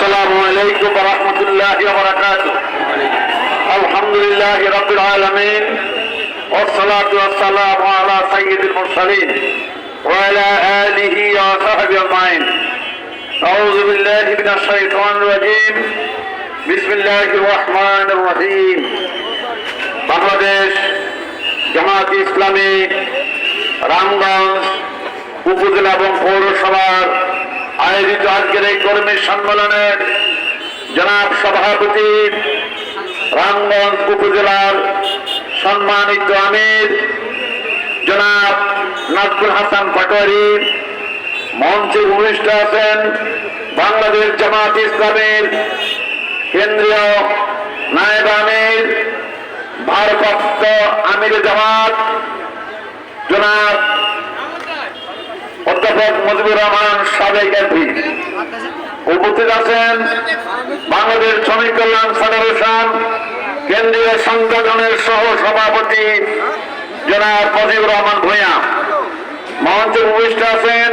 عليكم ورحمة الله وبركاته الحمد لله رب العالمين والصلاة والسلام على سيد المرسلين وعلى آله وصحبه أجمعين أعوذ بالله من الشيطان الرجيم بسم الله الرحمن الرحيم বাংলাদেশ জামাত ইসলামী রামগঞ্জ উপজেলা এবং পৌরসভার আয়োজিত আজকের এই কর্মী সম্মেলনের জনাব সভাপতি রামগঞ্জ উপজেলার সম্মানিত আমির জনাব নাজবুল হাসান পাটোয়ারি মঞ্চে ভূমিষ্ঠ আছেন বাংলাদেশ জামাত ইসলামের কেন্দ্রীয় নায়েব আমির, ভারপ্রাপ্ত আমির জামাত জনাব অধ্যাপক মুজিবুর রহমান, সাবেক এমপি। উপস্থিত আছেন বাংলাদেশ শ্রমিক কল্যাণ ফেডারেশন, কেন্দ্রীয় সংগঠনের সহ সভাপতি জনাব মুজিবুর রহমান ভূঁইয়া। মঞ্চে উপস্থিত আছেন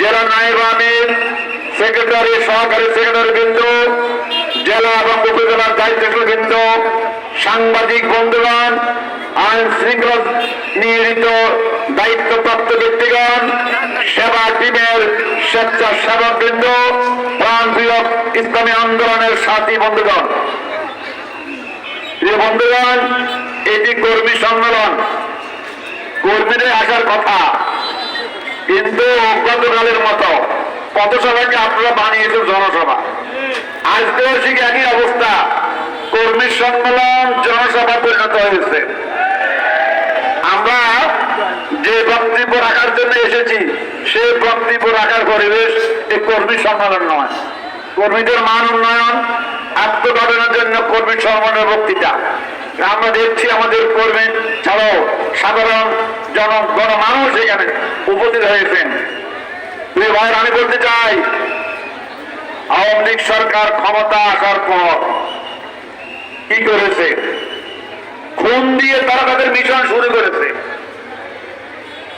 জেলা নায়েব আমির, সেক্রেটারি, সহকারী সেক্রেটারি বিন্দু, জেলা এবং উপজেলার দায়িত্বশীল বিন্দু সাংবাদিক বন্ধুগণ আইন শৃঙ্খলা নিয়োজিত দায়িত্বপ্রাপ্ত ব্যক্তিগণ, সেবা টিমের স্বেচ্ছাসেবক বৃন্দ প্রাণপ্রিয় ইসলামী আন্দোলনের সাথী বন্ধুগণ। প্রিয় বন্ধুগণ, এটি কর্মী সম্মেলন। কর্মীদের আসার কথা, কিন্তু গতকালের মতো পথসভাকে আপনারা বানিয়েছেন জনসভা। আজকেও ঠিক একই অবস্থা। কর্মী সম্মেলন জনসভা পরিণত হয়েছে। আমরা যে বক্তব্য রাখার জন্য এসেছি, সেই বক্তব্য রাখার পরিবেশ এই কর্মী সম্মেলন নয়। কর্মীদের মান উন্নয়ন, আত্মগঠনের জন্য কর্মী সম্মেলনের বক্তৃতা। আমরা দেখছি আমাদের কর্মী ছাড়াও সাধারণ জন, গণমানুষ এখানে উপস্থিত হয়েছেন। প্রিয় ভাই আমি বলতে চাই, আওয়ামী লীগ সরকার ক্ষমতা আসার পর কি করেছে? খুন দিয়ে তারা তাদের মিশন শুরু করেছে।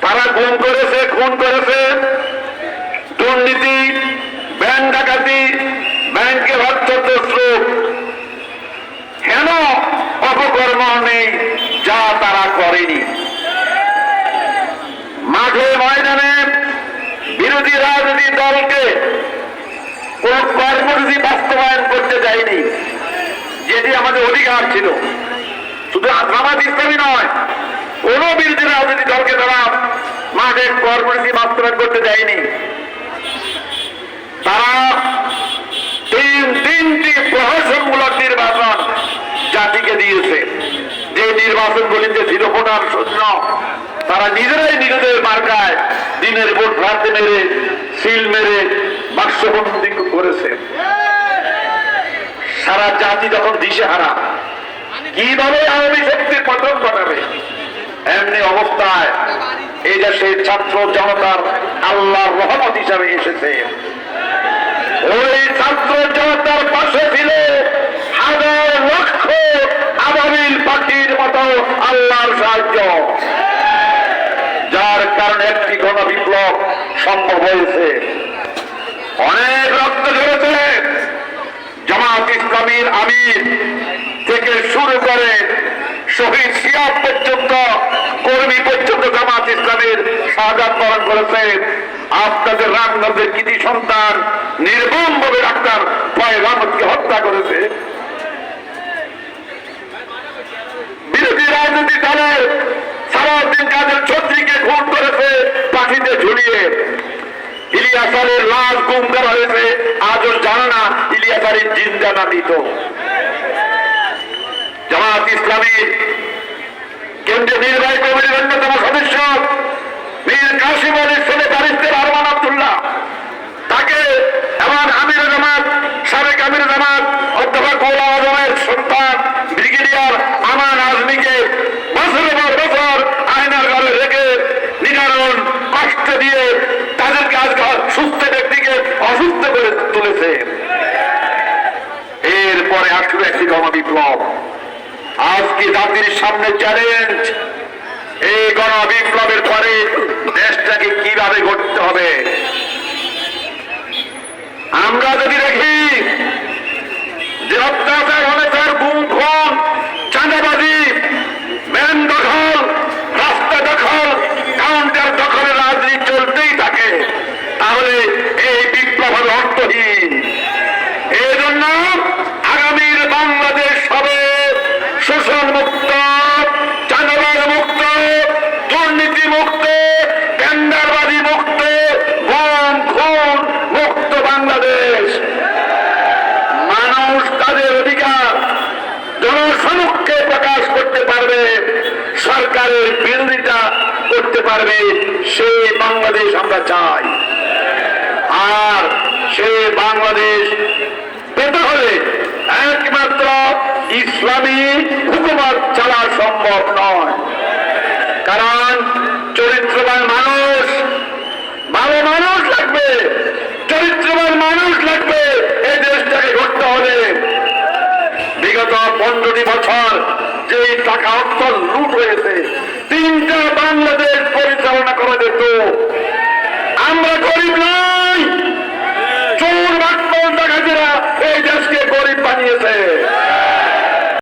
তারা খুন করেছে খুন করেছে। দুর্নীতি, ব্যাংক ডাকাতি, ব্যাংকে স্রোত কেন অপকর্ম নেই যা তারা করেনি? মাঠে ময়দানে বিরোধী রাজনৈতিক দলকে কোন কর্মসূচি বাস্তবায়ন করতে যায়নি যেটি আমাদের অধিকার ছিল। শুধু জামাত ইসলামী নয়, কোন বিরোধী রাজনৈতিক দলকে তারা মাঠে কর্মসূচি বাস্তবায়ন করতে যায়নি তারা তিন, তিনটি প্রহসনমূলক নির্বাচন জাতিকে দিয়েছে। যে নির্বাচনগুলিতে ছিল ভোটার শূন্য, তারা নিজেরাই নিজেদের মার্কায় দিনের ভোট রাতে মেরে, সিল মেরে বাক্সবন্দি করেছে। সারা জাতি যখন দিশেহারা, কীভাবে আওয়ামী শক্তির পতন ঘটাবে? এমনি অবস্থায় এই দেশের ছাত্র জনতার আল্লাহর রহমত হিসাবে এসেছে। ওই ছাত্র জনতার পাশে ছিল হাজার লক্ষ আবাবিল পাখির মতো আল্লাহর সাহায্য। যার কারণে একটি গণ বিপ্লব সম্ভব হয়েছে। অনেক রক্ত ঝরেছে জামাত ইসলামীর আমির থেকে শুরু করে শহীদ সিয়াব পর্যন্ত, কর্মী পর্যন্ত জামাত ইসলামের শাহাদ বরণ করেছে। আপনাদের রামগঞ্জের কৃতি সন্তান নির্মম ভাবে ডাক্তার পয়গামতকে হত্যা করেছে। বিরোধী রাজনৈতিক দলের সারাউদ্দিন কাদের ছত্রীকে খুন করেছে, পাখিতে ঝুলিয়ে ইলিয়াস লাল লাশ গুম করা হয়েছে, আজও জানে না ইলিয়াস আলীর না দিত জামাত ইসলামী কেন্দ্রীয় নির্বাহী কমিটির অন্যতম সদস্য মীর কাশিম আলীর ছেলে বারিস্তের আরমান আবদুল্লাহ। তাকে এবং আমির জামাত গণবিপ্লব আজকে জাতির সামনে চ্যালেঞ্জ এই গণবিপ্লবের পরে দেশটাকে কীভাবে গড়তে হবে? পারবে সেই বাংলাদেশ আমরা চাই। আর সেই বাংলাদেশ পেতে হলে একমাত্র ইসলামী হুকুমত চালা সম্ভব নয়। কারণ চরিত্রবান মানুষ, ভালো মানুষ লাগবে, চরিত্রবান মানুষ লাগবে, এই দেশটাকে গড়তে হবে। বিগত পনেরোটি বছর যে টাকা অর্থ লুট হয়েছে